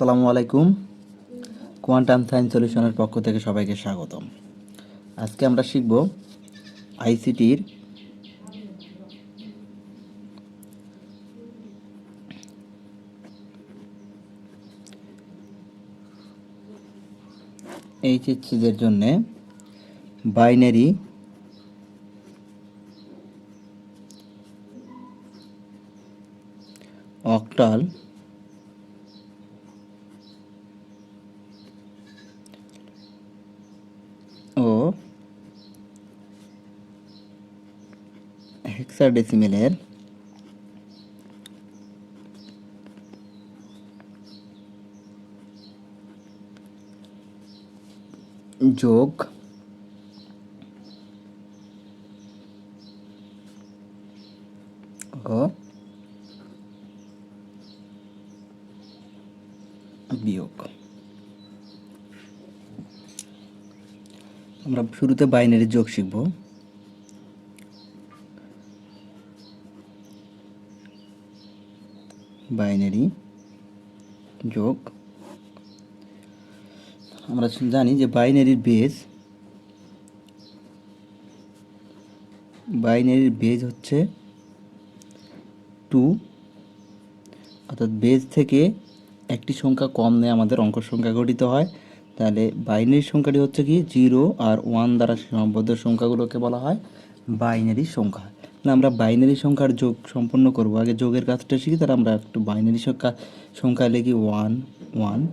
আসসালামু আলাইকুম। Quantum science সলিউশনের পক্ষ থেকে সবাইকে স্বাগতম। আজকে আমরা শিখব আইসিটির এইচএসসিদের জন্য বাইনারি অক্টাল ও হেক্সাডেসিমেলের যোগ ও বিয়োগ। আমরা শুরুতে বাইনারি যোগ শিখব বাইনারি যোগ আমরা জানি যে বাইনারির বেজ বাইনারির বেজ হচ্ছে টু। অর্থাৎ বেজ থেকে একটি সংখ্যা কম নেয় আমাদের অঙ্ক সংখ্যা গঠিত হয়। তাহলে বাইনারি সংখ্যাটি হচ্ছে কি? জিরো আর ওয়ান দ্বারা সীমাবদ্ধ সংখ্যাগুলোকে বলা হয় বাইনারি সংখ্যা। না আমরা বাইনারি সংখ্যার যোগ সম্পন্ন করব। আগে যোগের কাজটা শিখি, তাহলে আমরা একটু বাইনারি সংখ্যা সংখ্যা লিখি one one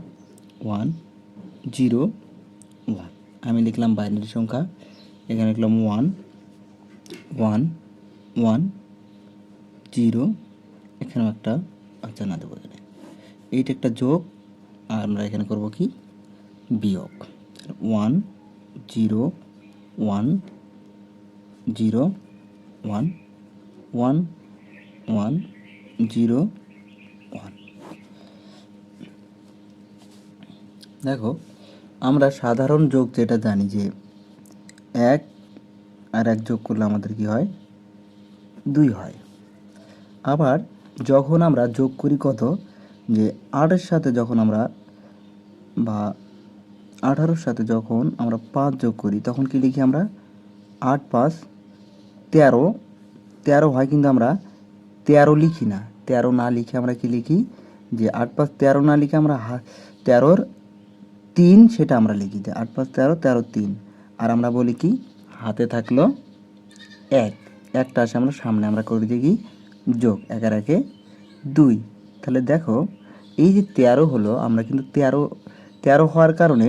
one zero one আমি লিখলাম বাইনারি সংখ্যা, এখানে লিখলাম ওয়ান ওয়ান ওয়ান জিরো, এখানেও একটা আচ্ছা না দেবো এখানে। এইটা একটা যোগ, আর আমরা এখানে করব কি? বিয়োগ। One zero one zero one one one zero one দেখো আমরা সাধারণ যোগ যেটা জানি যে এক আর এক যোগ করলে আমাদের কি হয়? দুই হয়। আবার যখন আমরা যোগ করি কত? যে আটের সাথে যখন আমরা বা আঠারোর সাথে যখন আমরা পাঁচ যোগ করি, তখন কি লিখি আমরা? আট পাঁচ তেরো। তেরো হয় কিন্তু আমরা তেরো লিখি না। তেরো না লিখে আমরা কি লিখি? যে আট পাঁচ তেরো না লিখে আমরা তেরোর তিন সেটা আমরা লিখি যে আট পাঁচ তেরো তেরো তিন। আর আমরা বলি কি? হাতে থাকল এক। একটা আসে আমরা সামনে, আমরা করে দিই কি? যোগ। একের একে দুই। তাহলে দেখো, এই যে তেরো হলো, আমরা কিন্তু তেরো তেরো হওয়ার কারণে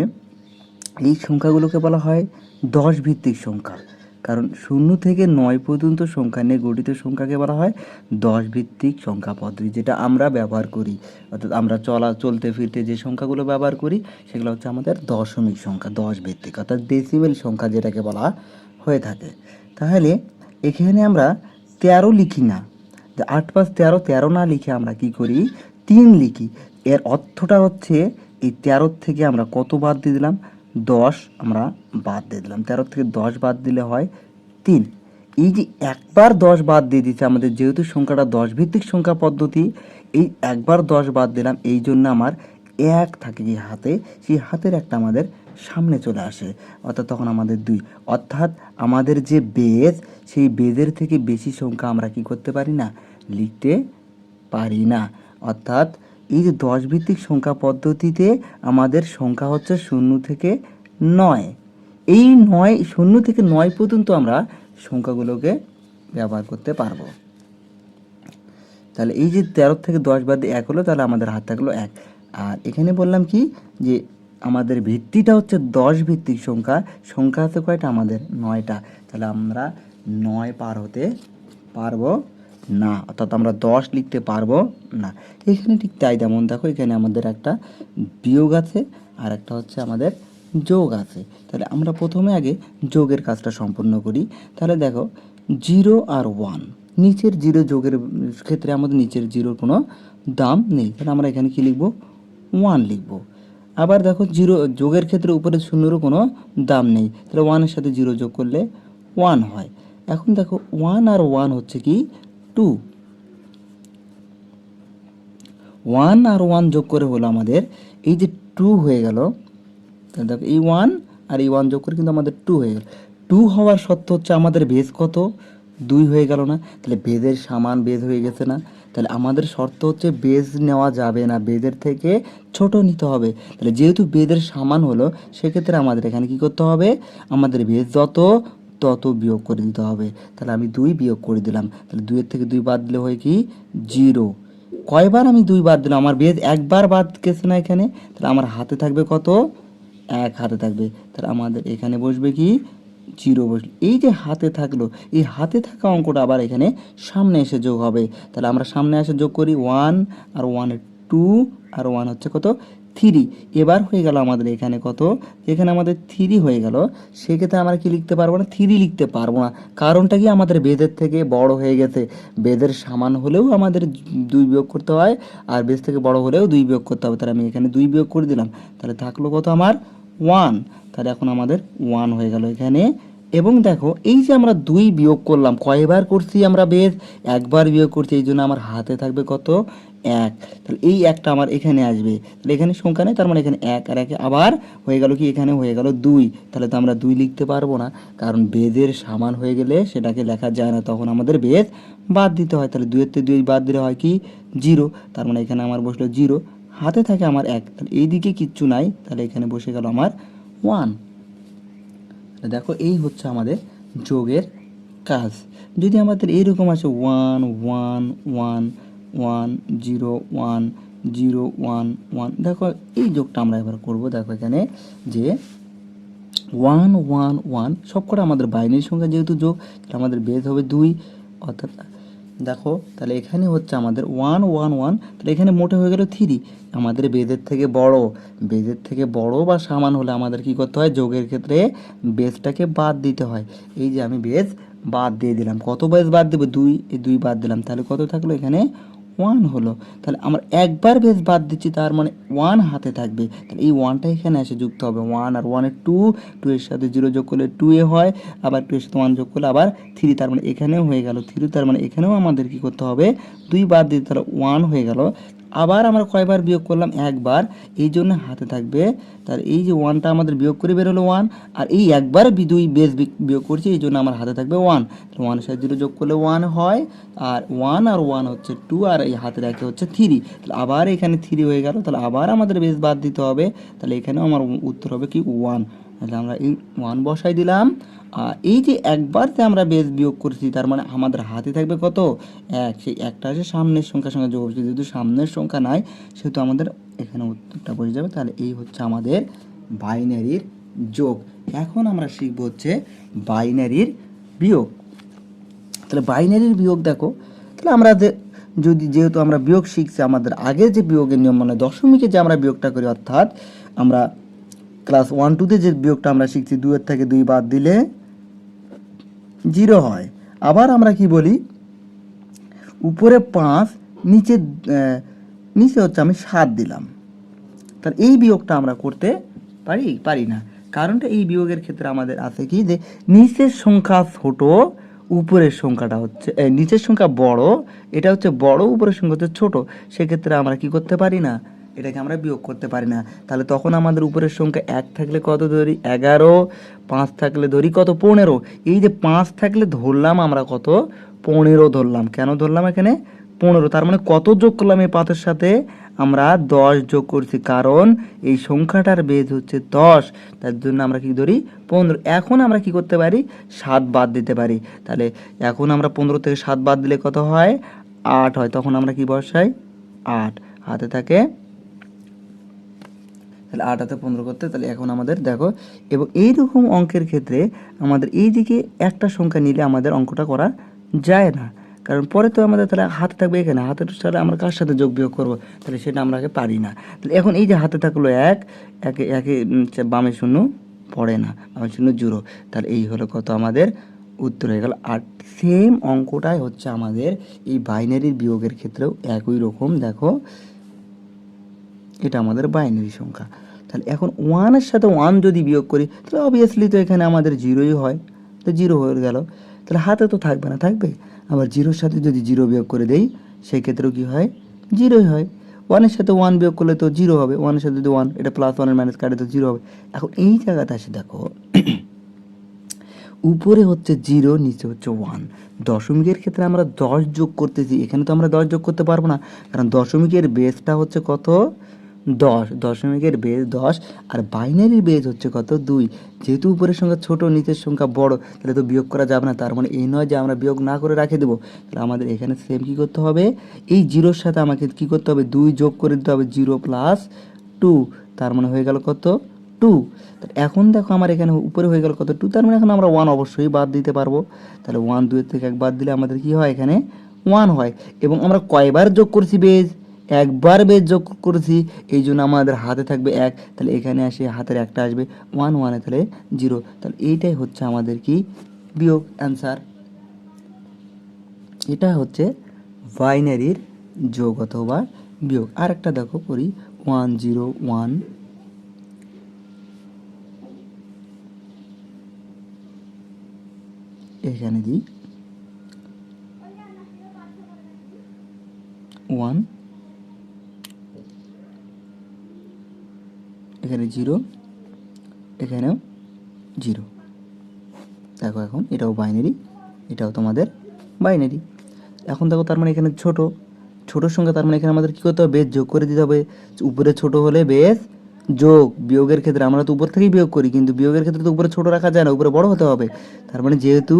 এই সংখ্যাগুলোকে বলা হয় দশ ভিত্তিক সংখ্যা। কারণ শূন্য থেকে নয় পর্যন্ত সংখ্যা নিয়ে গঠিত সংখ্যাকে বলা হয় দশ ভিত্তিক সংখ্যা পদ্ধতি, যেটা আমরা ব্যবহার করি। অর্থাৎ আমরা চলা, চলতে ফিরতে যে সংখ্যাগুলো ব্যবহার করি, সেগুলো হচ্ছে আমাদের দশমিক সংখ্যা দশ ভিত্তিক অর্থাৎ ডেসিমেল সংখ্যা যেটাকে বলা হয়ে থাকে। তাহলে এখানে আমরা তেরো লিখি না। আট পাঁচ তেরো তেরো না লিখে আমরা কি করি? তিন লিখি। এর অর্থটা হচ্ছে এই তেরোর থেকে আমরা কত বাদ দিয়ে দিলাম? দশ আমরা বাদ দিয়ে দিলাম। তেরো থেকে দশ বাদ দিলে হয় তিন। এই যে একবার দশ বাদ দিয়ে দিচ্ছে আমাদের যেহেতু সংখ্যাটা দশ ভিত্তিক সংখ্যা পদ্ধতি, এই একবার দশ বাদ দিলাম, এই জন্য আমার এক থাকে যে হাতে, সেই হাতের একটা আমাদের সামনে চলে আসে, অর্থাৎ তখন আমাদের দুই। অর্থাৎ আমাদের যে বেদ, সেই বেদের থেকে বেশি সংখ্যা আমরা কি করতে পারি না? লিখতে পারি না। অর্থাৎ এই যে দশ ভিত্তিক সংখ্যা পদ্ধতিতে আমাদের সংখ্যা হচ্ছে শূন্য থেকে নয়। এই নয়, শূন্য থেকে নয় পর্যন্ত আমরা সংখ্যাগুলোকে ব্যবহার করতে পারব। তাহলে এই যে তেরো থেকে দশ বাদ এক হলো, তাহলে আমাদের হাত থাকল এক। আর এখানে বললাম কি যে আমাদের ভিত্তিটা হচ্ছে দশ ভিত্তিক সংখ্যা সংখ্যা আছে কয়টা? আমাদের নয়টা। তাহলে আমরা নয় পার হতে পারব। না, অর্থাৎ আমরা দশ লিখতে পারব না। এখানে ঠিক তাই তেমন দেখো, এখানে আমাদের একটা বিয়োগ আছে আর একটা হচ্ছে আমাদের যোগ আছে। তাহলে আমরা প্রথমে আগে যোগের কাজটা সম্পূর্ণ করি। তাহলে দেখো, জিরো আর ওয়ান, নিচের জিরো যোগের ক্ষেত্রে আমাদের নিচের জিরোর কোনো দাম নেই। তাহলে আমরা এখানে কি লিখব? ওয়ান লিখব। আবার দেখো, জিরো যোগের ক্ষেত্রে উপরে শূন্যরও কোনো দাম নেই। তাহলে ওয়ানের সাথে জিরো যোগ করলে ওয়ান হয়। এখন দেখো, ওয়ান আর ওয়ান হচ্ছে কি? টু ওয়ান আর ওয়ান যোগ করে হলো আমাদের, এই যে টু হয়ে গেল দেখো এই ওয়ান আর এই ওয়ান যোগ করে কিন্তু আমাদের টু হয়ে গেল। টু হওয়ার সত্ত্বে হচ্ছে আমাদের বেজ কত? দুই হয়ে গেল না, তাহলে বেজের সামান বেজ হয়ে গেছে না। তাহলে আমাদের শর্ত হচ্ছে বেজ নেওয়া যাবে না বেদের থেকে ছোট নিতে হবে। তাহলে যেহেতু বেদের সামান হলো, সেক্ষেত্রে আমাদের এখানে কি করতে হবে? আমাদের বেজ যত তত বিয়োগ করে দিতে হবে। তাহলে আমি দুই বিয়োগ করে দিলাম। তাহলে দুইয়ের থেকে দুই বাদ দিলে হয় কি? জিরো। কয়বার আমি দুই বাদ দিলাম? আমার বেদ একবার বাদ গেছে না এখানে? তাহলে আমার হাতে থাকবে কত? এক হাতে থাকবে। তাহলে আমাদের এখানে বসবে কি? জিরো বসল এই যে হাতে থাকল, এই হাতে থাকা অঙ্কটা আবার এখানে সামনে এসে যোগ হবে। তাহলে আমরা সামনে এসে যোগ করি ওয়ান, আর ওয়ান টু, আর ওয়ান হচ্ছে কত? থ্রি এবার হয়ে গেল আমাদের এখানে কত? এখানে আমাদের থ্রি হয়ে গেল। সেক্ষেত্রে আমরা কি লিখতে পারব না? থ্রি লিখতে পারব না। কারণটা কি? আমাদের বেদের থেকে বড় হয়ে গেছে। বেদের সমান হলেও আমাদের দুই বিয়োগ করতে হয় আর বেদ থেকে বড় হলেও দুই বিয়োগ করতে হবে। তাহলে আমি এখানে দুই বিয়োগ করে দিলাম। তাহলে থাকল কত আমার? ওয়ান তাহলে এখন আমাদের ওয়ান হয়ে গেল এখানে। এবং দেখো, এই যে আমরা দুই বিয়োগ করলাম, কয়বার করছি আমরা বেদ? একবার বিয়োগ করছি, এই জন্য আমার হাতে থাকবে কত? এক। তাহলে এই একটা আমার এখানে আসবে। তাহলে এখানে সংখ্যা নেই, তার মানে এখানে এক আর একে আবার হয়ে গেল কি? এখানে হয়ে গেল দুই। তাহলে তো আমরা দুই লিখতে পারব না, কারণ বেদের সমান হয়ে গেলে সেটাকে লেখা যায় না, তখন আমাদের বেদ বাদ দিতে হয়। তাহলে দুইয়ের থেকে দুই বাদ দিলে হয় কি? জিরো। তার মানে এখানে আমার বসল জিরো। হাতে থাকে আমার এক। তাহলে এইদিকে কিচ্ছু নাই, তাহলে এখানে বসে গেল আমার ওয়ান। দেখো এই হচ্ছে আমাদের যোগের কাজ। যদি আমাদের এইরকম আছে one one one one zero one zero one one দেখো, এই যোগটা আমরা এবার করব, দেখো এখানে যে ওয়ান ওয়ান ওয়ান সবকটা আমাদের বাইনের সংখ্যা যেহেতু যোগ, তাহলে আমাদের বেদ হবে দুই, অর্থাৎ দেখো, তাহলে এখানে হচ্ছে আমাদের ওয়ান ওয়ান ওয়ান তাহলে এখানে মোটে হয়ে গেল থ্রি আমাদের বেদের থেকে বড়, বেদের থেকে বড় বা সামান হলে আমাদের কি করতে হয়, যোগের ক্ষেত্রে বেজটাকে বাদ দিতে হয়, এই যে আমি বেজ বাদ দিয়ে দিলাম, কত বেজ বাদ দেবো, দুই দুই বাদ দিলাম, তাহলে কত থাকল এখানে ওয়ান হলো, তাহলে আমার একবার বেস বাদ দিচ্ছি, তার মানে ওয়ান হাতে থাকবে। তাহলে এই ওয়ানটা এখানে এসে যুক্ত হবে। ওয়ান আর ওয়ানের টু টু এর সাথে জিরো যোগ করলে টু এ হয়, আবার টু এর সাথে ওয়ান যোগ করলে আবার থ্রি তার মানে এখানেও হয়ে গেল থ্রি তার মানে এখানেও আমাদের কি করতে হবে? দুই বাদ দিতে তাহলে ওয়ান হয়ে গেল। আবার আমরা কয়বার বিয়োগ করলাম? একবার। এই জন্য হাতে থাকবে। তার এই যে ওয়ানটা আমাদের বিয়োগ করে বেরোলো ওয়ান আর এই একবার দুই বেস বিয়োগ করছি, এই জন্য আমার হাতে থাকবে ওয়ান ওয়ানের সাথে জিরো যোগ করলে ওয়ান হয়, আর ওয়ান আর ওয়ান হচ্ছে টু আর এই হাতে রাখে হচ্ছে থ্রি তাহলে আবার এখানে থ্রি হয়ে গেল, তাহলে আবার আমাদের বেস বাদ দিতে হবে। তাহলে এখানেও আমার উত্তর হবে কি ওয়ান তাহলে আমরা এই ওয়ান বসাই দিলাম। এই যে একবার যে আমরা বেস বিয়োগ করছি, তার মানে আমাদের হাতে থাকবে কত? এক। সেই একটা আছে সামনের সংখ্যার সঙ্গে যোগ হচ্ছে যেহেতু সামনের সংখ্যা নাই, সেহেতু আমাদের এখানে উত্তরটা বসে যাবে। তাহলে এই হচ্ছে আমাদের বাইনারির যোগ। এখন আমরা শিখব হচ্ছে বাইনারির বিয়োগ। তাহলে বাইনারির বিয়োগ দেখো। তাহলে আমরা যে, যদি যেহেতু আমরা বিয়োগ শিখছি, আমাদের আগের যে বিয়োগের নিয়ম মানে দশমিকে যে আমরা বিয়োগটা করি, অর্থাৎ আমরা ক্লাস ওয়ান টুতে যে বিয়োগটা আমরা শিখছি, দুইয়ের থেকে দুই বাদ দিলে জিরো হয়। আবার আমরা কি বলি? উপরে পাঁচ, নিচে নিচে হচ্ছে আমি সাত দিলাম। তাহলে এই বিয়োগটা আমরা করতে পারি? পারি না। কারণটা এই বিয়োগের ক্ষেত্রে আমাদের আছে কি? যে নিচের সংখ্যা ছোট, উপরের সংখ্যাটা হচ্ছে নিচের সংখ্যা বড়, এটা হচ্ছে বড়, উপরের সংখ্যা হচ্ছে ছোট। সেক্ষেত্রে আমরা কি করতে পারি না? এটাকে আমরা বিয়োগ করতে পারি না। তাহলে তখন আমাদের উপরের সংখ্যা এক থাকলে কত ধরি? এগারো। পাঁচ থাকলে ধরি কত? পনেরো। এই যে পাঁচ থাকলে ধরলাম আমরা কত? পনেরো ধরলাম। কেন ধরলাম এখানে? পনেরো। তার মানে কত যোগ করলাম এই পাতের সাথে? আমরা দশ যোগ করছি। কারণ এই সংখ্যাটার বেজ হচ্ছে দশ। তার জন্য আমরা কি ধরি? পনেরো। এখন আমরা কি করতে পারি? সাত বাদ দিতে পারি। তাহলে এখন আমরা পনেরো থেকে সাত বাদ দিলে কত হয়? আট হয়। তখন আমরা কি বসাই? আট। হাতে থাকে তাহলে আট হাতে পনেরো করতে, তাহলে এখন আমাদের দেখো, এবং এইরকম অঙ্কের ক্ষেত্রে আমাদের এই দিকে একটা সংখ্যা নিলে আমাদের অঙ্কটা করা যায় না। কারণ পরে তো আমাদের তাহলে হাতে থাকবে এখানে, হাতে সাথে আমরা কার সাথে যোগ বিয়োগ করব? তাহলে সেটা আমরা আগে পারি না। তাহলে এখন এই যে হাতে থাকল এক, একে একে বামে শূন্য পড়ে না, বামে শূন্য জুড়ো তাহলে এই হলো কত আমাদের উত্তর হয়ে গেল। আর সেম অঙ্কটাই হচ্ছে আমাদের এই বাইনারির বিয়োগের ক্ষেত্রেও একই রকম, দেখো। এটা আমাদের বাইনারি সংখ্যা। তাহলে এখন ওয়ানের সাথে ওয়ান যদি বিয়োগ করি, তাহলে অবভিয়াসলি তো এখানে আমাদের জিরোই হয়। তো জিরো হয়ে গেল। তাহলে হাতে তো থাকবে না, থাকবে? আবার জিরোর সাথে যদি জিরো বিয়োগ করে দেই সেই ক্ষেত্রেও কি হয়? জিরোই হয়। ওয়ানের সাথে ওয়ান বিয়োগ করলে তো জিরো হবে। ওয়ানের সাথে যদি ওয়ান এটা প্লাস ওয়ানের মাইনাস কাটে তো জিরো হবে। এখন এই জায়গাতে আসে, দেখো। উপরে হচ্ছে জিরো নিচে হচ্ছে ওয়ান দশমিকের ক্ষেত্রে আমরা দশ যোগ করতেছি। এখানে তো আমরা দশ যোগ করতে পারব না। কারণ দশমিকের বেসটা হচ্ছে কত? দশ, দশমিকের বেজ দশ, আর বাইনারির বেজ হচ্ছে কত? দুই। যেহেতু উপরের সংখ্যা ছোট, নিচের সংখ্যা বড়, তাহলে তো বিয়োগ করা যাবে না। তার মানে এই নয় যে আমরা বিয়োগ না করে রেখে দেবো। তাহলে আমাদের এখানে সেম কী করতে হবে? এই জিরোর সাথে আমাকে কী করতে হবে? দুই যোগ করে দিতে হবে জিরো প্লাস টু তার মানে হয়ে গেল কত? টু এখন দেখো আমার এখানে উপরে হয়ে গেল কত? টু তার মানে এখন আমরা ওয়ান অবশ্যই বাদ দিতে পারব। তাহলে ওয়ান দুইয়ের থেকে এক বাদ দিলে আমাদের কি হয়? এখানে ওয়ান হয়। এবং আমরা কয়বার যোগ করছি বেজ একবার বেজ যোগ করেছি, এই জন্য আমাদের হাতে থাকবে এক, তাহলে এখানে আসে হাতের একটা আসবে ওয়ান ওয়ানে তাহলে জিরো তাহলে এইটাই হচ্ছে আমাদের কি? বিয়োগ অ্যান্সার এটা হচ্ছে বাইনারির যোগ অথবা বিয়োগ। আর একটা দেখো করি ওয়ান জিরো ওয়ান এখানে দিই ওয়ান এখানে জিরো এখানেও জিরো দেখো এখন, এটাও বাইনারি এটাও তোমাদের বাইনারি এখন দেখো তার মানে এখানে ছোট, ছোটোর সঙ্গে তার মানে এখানে আমাদের কী করতে হবে? বেশ যোগ করে দিতে হবে। উপরে ছোট হলে বেশ যোগ। বিয়োগের ক্ষেত্রে আমরা তো উপর থেকেই বিয়োগ করি, কিন্তু বিয়োগের ক্ষেত্রে তো উপরে ছোট রাখা যায় না, উপরে বড় হতে হবে। তার মানে যেহেতু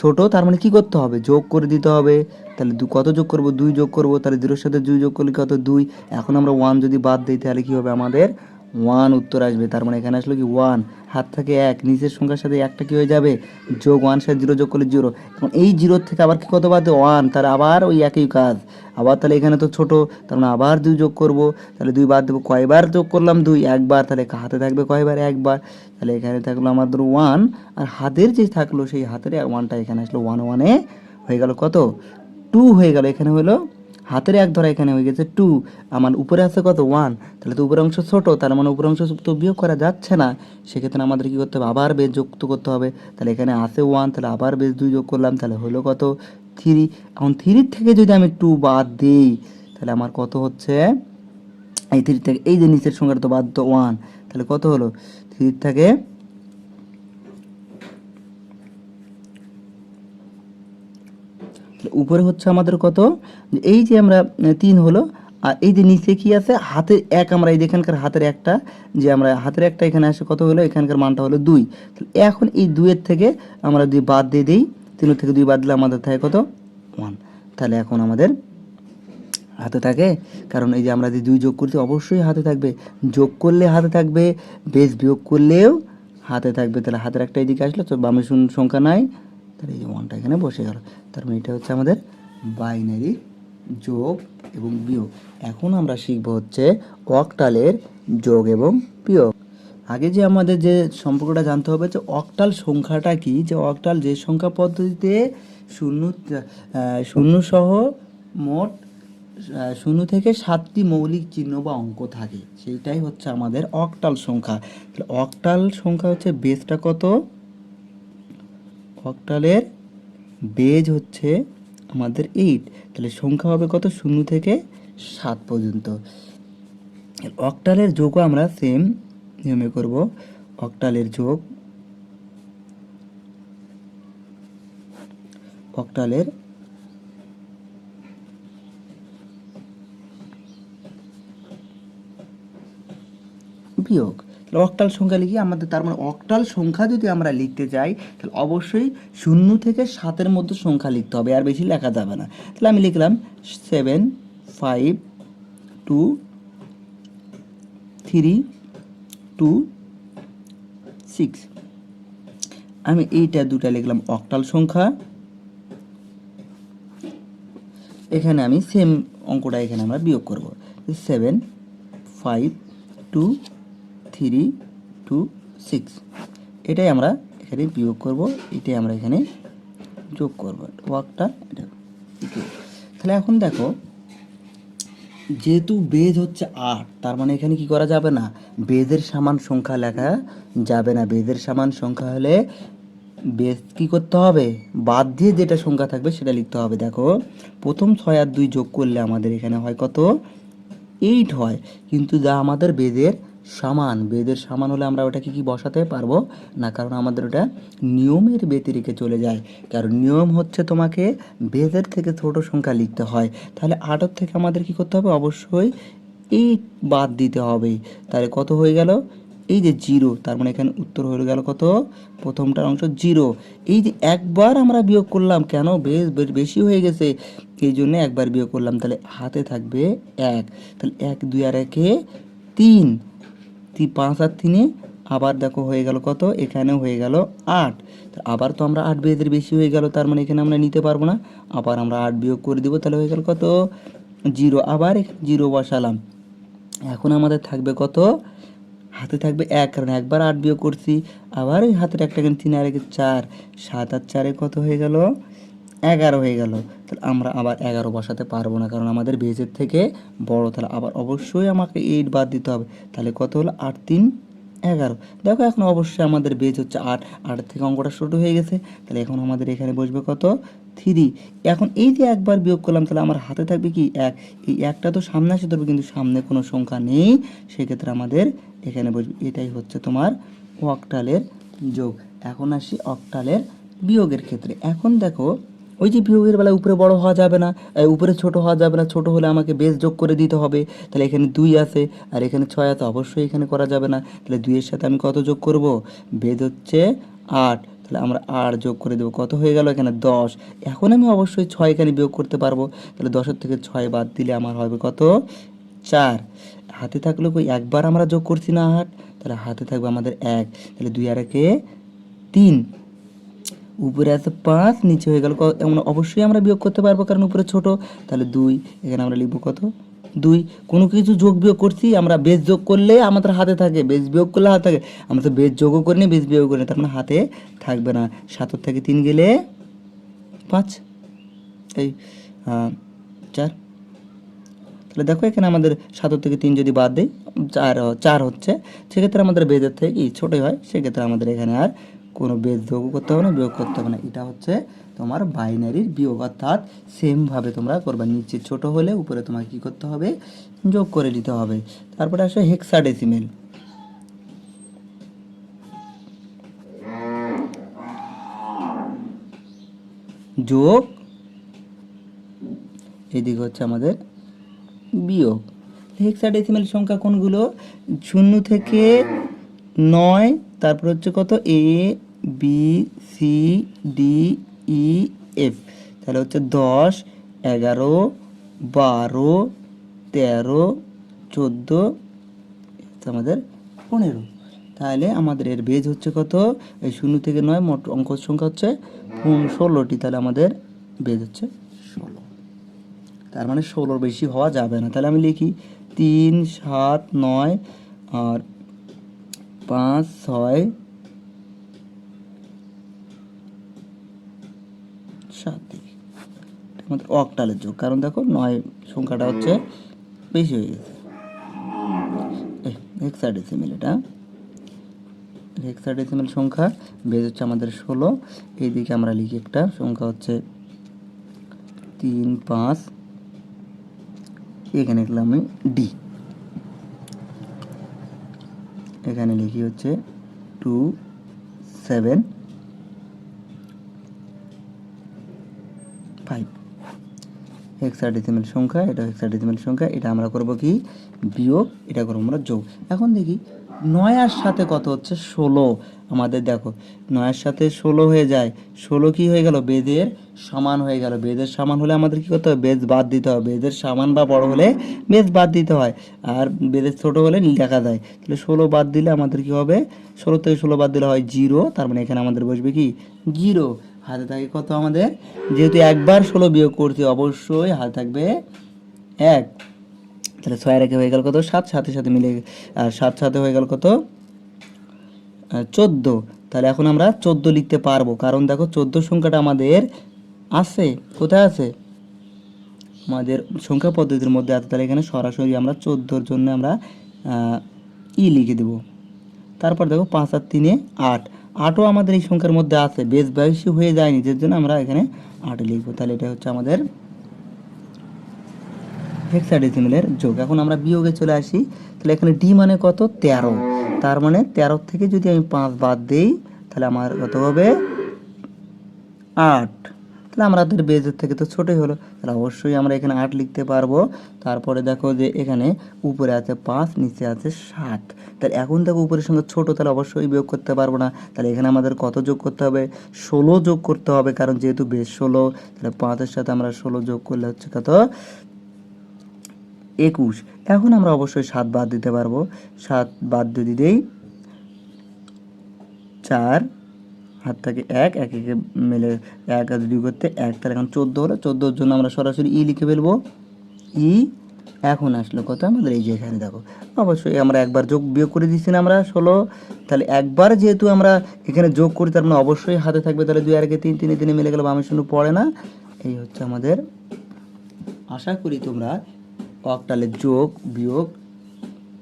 ছোট, তার মানে কি করতে হবে? যোগ করে দিতে হবে। তাহলে দু, কত যোগ করব? দুই যোগ করব। তাহলে জিরোর সাথে দুই যোগ করলে কত? দুই। এখন আমরা ওয়ান যদি বাদ দিই, তাহলে কী হবে? আমাদের ওয়ান উত্তর আসবে। তার মানে এখানে আসলো কি ওয়ান, হাত থেকে এক, নিচের সংখ্যার সাথে একটা কি হয়ে যাবে? যোগ ওয়ান, সাথে জিরো যোগ করলে জিরো। এখন এই জিরোর থেকে আবার কি কত বাদ? ওয়ান, তাহলে আবার ওই একই কাজ। আবার তাহলে এখানে তো ছোট, তার মানে আবার দুই যোগ করব। তাহলে দুই বাদ দেবো, কয়বার যোগ করলাম? দুই, একবার। তাহলে হাতে থাকবে কয়বার? একবার। তাহলে এখানে থাকল আমাদের ওয়ান, আর হাতের যে থাকল সেই হাতের ওয়ানটা এখানে আসলো, ওয়ান, ওয়ানে হয়ে গেল কত? টু হয়ে গেল, এখানে হলো হাতের এক ধরা এখানে হয়ে গেছে টু আমার উপরে আছে কত? ওয়ান তাহলে তো উপরের অংশ ছোট তার মানে উপরের অংশ তো বিয়োগ করা যাচ্ছে না। সেক্ষেত্রে আমাদের কি করতে হবে? আবার বেজ যুক্ত করতে হবে। তাহলে এখানে আছে ওয়ান তাহলে আবার বেজ দুই যোগ করলাম, তাহলে হলো কত? থ্রি এখন থ্রির থেকে যদি আমি টু বাদ দিই, তাহলে আমার কত হচ্ছে? এই থ্রি থেকে, এই যে নিচের সংখ্যাটা তো বাদ, তো ওয়ান তাহলে কত হলো? থ্রির থেকে উপরে হচ্ছে আমাদের কত? এই যে আমরা তিন হলো, আর এই যে নিচে কি আছে? হাতের এক আমরা, এই যে এখানকার হাতের একটা, যে আমরা হাতের একটা এখানে আসে কত হলো? এখানকার মানটা হলো দুই। এখন এই দুইয়ের থেকে আমরা দুই বাদ দিয়ে দিই। তিনের থেকে দুই বাদ দিলে আমাদের থাকে কত? ওয়ান। তাহলে এখন আমাদের হাতে থাকে। কারণ এই যে আমরা যে দুই যোগ করছি অবশ্যই হাতে থাকবে। যোগ করলে হাতে থাকবে, বেশ বিয়োগ করলেও হাতে থাকবে। তাহলে হাতের একটা এদিকে আসলো, তো বামে শূন্য সংখ্যা নাই। তাহলে এই ওয়ানটা এখানে বসে গেল। তার মানে এটা হচ্ছে আমাদের বাইনারি যোগ এবং বিয়োগ। এখন আমরা শিখব হচ্ছে অকটালের যোগ এবং বিয়োগ। আগে যে আমাদের যে সম্পর্কটা জানতে হবে যে অক্টাল সংখ্যাটা কি? যে অকটাল যে সংখ্যা পদ্ধতিতে শূন্য শূন্য সহ মোট শূন্য থেকে সাতটি মৌলিক চিহ্ন বা অঙ্ক থাকে। সেইটাই হচ্ছে আমাদের অকটাল সংখ্যা। অকটাল সংখ্যা হচ্ছে বেসটা কত? অক্টালের বেজ হচ্ছে আমাদের এইট তাহলে সংখ্যা হবে কত? শূন্য থেকে সাত পর্যন্ত। অক্টালের যোগও আমরা সেম নিয়মে করব। অক্টালের যোগ অক্টালের বিয়োগ। তাহলে অক্টাল সংখ্যা লিখি, আমাদের তার মানে অক্টাল সংখ্যা যদি আমরা লিখতে যাই, তাহলে অবশ্যই শূন্য থেকে সাতের মধ্যে সংখ্যা লিখতে হবে, আর বেশি লেখা যাবে না। তাহলে আমি লিখলাম seven five two three two six আমি এইটা দুটা লিখলাম অক্টাল সংখ্যা। এখানে আমি সেম অঙ্কটা এখানে আমরা বিয়োগ করব। Seven five two three two six এটাই আমরা এখানে বিয়োগ করব, এটাই আমরা এখানে যোগ করব। ওয়ার্কটা এটা। তাহলে এখন দেখো, যেহেতু বেজ হচ্ছে আট, তার মানে এখানে কি করা যাবে না? বেজের সমান সংখ্যা লেখা যাবে না। বেজের সমান সংখ্যা হলে বেজ কি করতে হবে? বাদ দিয়ে যেটা সংখ্যা থাকবে সেটা লিখতে হবে। দেখো, প্রথম ছয় আর দুই যোগ করলে আমাদের এখানে হয় কত? এইট হয়। কিন্তু যা আমাদের বেদের সমান, বেদের সমান হলে আমরা ওটাকে কি বসাতে পারব? না, কারণ আমাদের ওটা নিয়মের ব্যতিরেকে চলে যায়। কারণ নিয়ম হচ্ছে তোমাকে বেদের থেকে ছোট সংখ্যা লিখতে হয়। তাহলে আটের থেকে আমাদের কি করতে হবে? অবশ্যই এই বাদ দিতে হবে। তাহলে কত হয়ে গেল? এই যে জিরো, তার মানে এখানে উত্তর হয়ে গেল কত? প্রথমটার অংশ জিরো। এই যে একবার আমরা বিয়োগ করলাম, কেন? বেশ বেশ বেশি হয়ে গেছে। এই জন্য একবার বিয়োগ করলাম। তাহলে হাতে থাকবে এক। তাহলে এক, দুই আর একে তিন। তি পাঁচ আর তিনে আবার দেখো হয়ে গেল কত? এখানেও হয়ে গেল আট। আবার তো আমরা আট বেদের বেশি হয়ে গেল, তার মানে এখানে আমরা নিতে পারব না। আবার আমরা আট বিয়োগ করে দিব, তাহলে হয়ে গেল কত? জিরো। আবার জিরো বসালাম। এখন আমাদের থাকবে কত? হাতে থাকবে এক, কারণ একবার আট বিয়োগ করছি। আবার ওই হাতের একটা কিন্তু তিন আর চার। সাত আর চারে কত হয়ে গেল? এগারো হয়ে গেল। তাহলে আমরা আবার এগারো বসাতে পারব না, কারণ আমাদের বেজের থেকে বড়। তাহলে আবার অবশ্যই আমাকে এইট বাদ দিতে হবে। তাহলে কত হলো? আট তিন এগারো। দেখো এখন অবশ্যই আমাদের বেজ হচ্ছে আট। আট থেকে অঙ্কটা ছোটো হয়ে গেছে। তাহলে এখন আমাদের এখানে বসবে কত? থ্রি এখন এই যে একবার বিয়োগ করলাম, তাহলে আমার হাতে থাকবে কি? এক। এই একটা তো সামনে আসে ধরবে, কিন্তু সামনে কোনো সংখ্যা নেই। সেক্ষেত্রে আমাদের এখানে বসবে। এটাই হচ্ছে তোমার অক্টালের যোগ। এখন আসি অক্টালের বিয়োগের ক্ষেত্রে। এখন দেখো ওই যে বিয়োগের বেলায় উপরে বড় হওয়া যাবে না উপরে ছোট হওয়া যাবে না, ছোট হলে আমাকে বেশ যোগ করে দিতে হবে। তাহলে এখানে দুই আছে, আর এখানে ছয় আছে, অবশ্যই এখানে করা যাবে না। তাহলে দুইয়ের সাথে আমি কত যোগ করব? বেদ হচ্ছে আট। তাহলে আমরা আট যোগ করে দেবো, কত হয়ে গেল এখানে দশ? এখন আমি অবশ্যই ছয় এখানে বিয়োগ করতে পারব। তাহলে দশের থেকে ছয় বাদ দিলে আমার হবে কত? চার। হাতে থাকলে কই, একবার আমরা যোগ করছি না আট? তাহলে হাতে থাকবে আমাদের এক। তাহলে দুই আর একে তিন। উপরে আছে পাঁচ, নিচে হয়ে গেল এমন অবশ্যই আমরা বিয়োগ করতে পারব কারণ উপরে ছোট। তাহলে দুই, এখানে আমরা লিখব কত? দুই। কোনো কিছু যোগ বিয়োগ করছি, আমরা বেশ যোগ করলে আমাদের হাতে থাকে, বেশ বিয়োগ করলে হাতে থাকে। আমরা তো বেশ যোগও করিনি, বেশ বিয়োগ করিনি, তার মানে হাতে থাকবে না। সাতের থেকে তিন গেলে পাঁচ। এই চার। তাহলে দেখো এখানে আমাদের সাতের থেকে তিন যদি বাদ দিই, চার চার হচ্ছে, সেক্ষেত্রে আমাদের বেজের থেকে কি ছোটোই হয়, সেক্ষেত্রে আমাদের এখানে আর কোনো বেজ যোগ করতে হবে না, বিয়োগ করতে হবে না। এটা হচ্ছে তোমার বাইনারির বিয়োগ। অর্থাৎ সেমভাবে তোমরা করবে। নিচে ছোট হলে উপরে তোমাকে কি করতে হবে? যোগ করে নিতে হবে। তারপরে আসে হেক্সাডেসিমেল যোগ, এদিকে হচ্ছে আমাদের বিয়োগ। হেক্সাডেসিমাল সংখ্যা কোনগুলো? শূন্য থেকে নয়, তারপর হচ্ছে কত? A B C D E F তাহলে হচ্ছে দশ, এগারো, বারো, তেরো, চোদ্দ আমাদের পনেরো। তাহলে আমাদের এর বেজ হচ্ছে কত? এই শূন্য থেকে নয়, মোট অঙ্ক সংখ্যা হচ্ছে ষোলোটি। তাহলে আমাদের বেজ হচ্ছে ষোলো। তার মানে ষোলোর বেশি হওয়া যাবে না। তাহলে আমি লিখি তিন, সাত, নয়, আর পাঁচ, ছয় সাত দেখি এটা আমাদের অক্টালের যোগ। কারণ দেখো, নয় সংখ্যাটা হচ্ছে বেশি হয়ে গেছে। হেক্সাডেসিমেল এটা। হেক্সাডেসিমেল সংখ্যা বেজ হচ্ছে আমাদের ষোলো। এইদিকে আমরা লিখি একটা, সংখ্যা হচ্ছে তিন, পাঁচ। এখানে লিখলাম আমি ডি এখানে লিখি হচ্ছে টু, সেভেন, ফাইভ। হেক্সাডেসিমেল সংখ্যা, এটা হেক্সাডেসিমেল সংখ্যা, এটা আমরা করব কি? বিয়োগ, এটা করব আমরা যোগ। এখন দেখি, নয়ার সাথে কত হচ্ছে? ষোলো। আমাদের দেখো, নয়ের সাথে ষোলো হয়ে যায়। ষোলো কি হয়ে গেল? বেদের সমান হয়ে গেল। বেদের সমান হলে আমাদের কি করতে হবে? বেদ বাদ দিতে হবে। বেদের সমান বা বড় হলে বেদ বাদ দিতে হয়। আর বেদের ছোট হলে লেখা যায়। তাহলে ষোলো বাদ দিলে আমাদের কি হবে? ষোলো থেকে ষোলো বাদ দিলে হয় জিরো। তার মানে এখানে আমাদের বসবে কি? জিরো। হাতে থাকে কত আমাদের? যেহেতু একবার ষোলো বিয়োগ করছি, অবশ্যই হাতে থাকবে এক। তাহলে ছয় রেখে হয়ে গেল কত? সাত সাথে সাথে মিলে আর সাত সাথে হয়ে গেল কত? চোদ্দ। তাহলে এখন আমরা চোদ্দ লিখতে পারব। কারণ দেখো, চোদ্দ সংখ্যাটা আমাদের আছে। কোথায় আছে? আমাদের সংখ্যা পদ্ধতির মধ্যে আছে। তাহলে এখানে সরাসরি আমরা চোদ্দোর জন্য আমরা ই লিখে দেব। তারপর দেখো পাঁচ আর তিনে আট। আটও আমাদের এই সংখ্যার মধ্যে আছে। বেশ বেশি হয়ে যায় নিজের জন্য আমরা এখানে আট লিখব। তাহলে এটা হচ্ছে আমাদের হেক্সাডেসিমেলের যোগ। এখন আমরা বিয়োগে চলে আসি। তাহলে এখানে ডি মানে কত? তেরো। তার মানে তেরো থেকে যদি আমি পাঁচ বাদ দিই, তাহলে আমার কত হবে? আট। তাহলে আমাদের বেজের থেকে তো ছোটোই হলো। তাহলে অবশ্যই আমরা এখানে আট লিখতে পারব। তারপরে দেখো যে এখানে উপরে আছে পাঁচ, নিচে আছে সাত। তাহলে এখন দেখো উপরের সঙ্গে ছোটো, তাহলে অবশ্যই বিয়োগ করতে পারব না। তাহলে এখানে আমাদের কত যোগ করতে হবে? ষোলো যোগ করতে হবে, কারণ যেহেতু বেশ ষোলো, তাহলে পাঁচের সাথে আমরা ষোলো যোগ করলে হচ্ছে কত? একুশ। এখন আমরা অবশ্যই সাত বাদ দিতে পারব। সাত বাদ যদি দিই, চার হাত থেকে এক এক, একে মেলে এক আর দুই করতে এক তার এখন চোদ্দ হলো। চোদ্দোর জন্য আমরা সরাসরি ই লিখে ফেলব। ই এখন আসলো কত আমাদের, এই যে এখানে দেখো। অবশ্যই আমরা একবার যোগ বিয়োগ করে দিচ্ছি না আমরা, ষোলো। তাহলে একবার যেহেতু আমরা এখানে যোগ করি, তার মানে অবশ্যই হাতে থাকবে, তাহলে দুই আর একে তিন, তিনে তিনে মিলে গেলে বামের শূন্য পড়ে না। এই হচ্ছে আমাদের। আশা করি তোমরা অক্টালের যোগ, বিয়োগ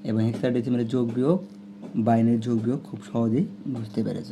এবং হেক্সাডেসিমেলের যোগ, বিয়োগ, বাইনের যোগ, বিয়োগ খুব সহজেই বুঝতে পেরেছ।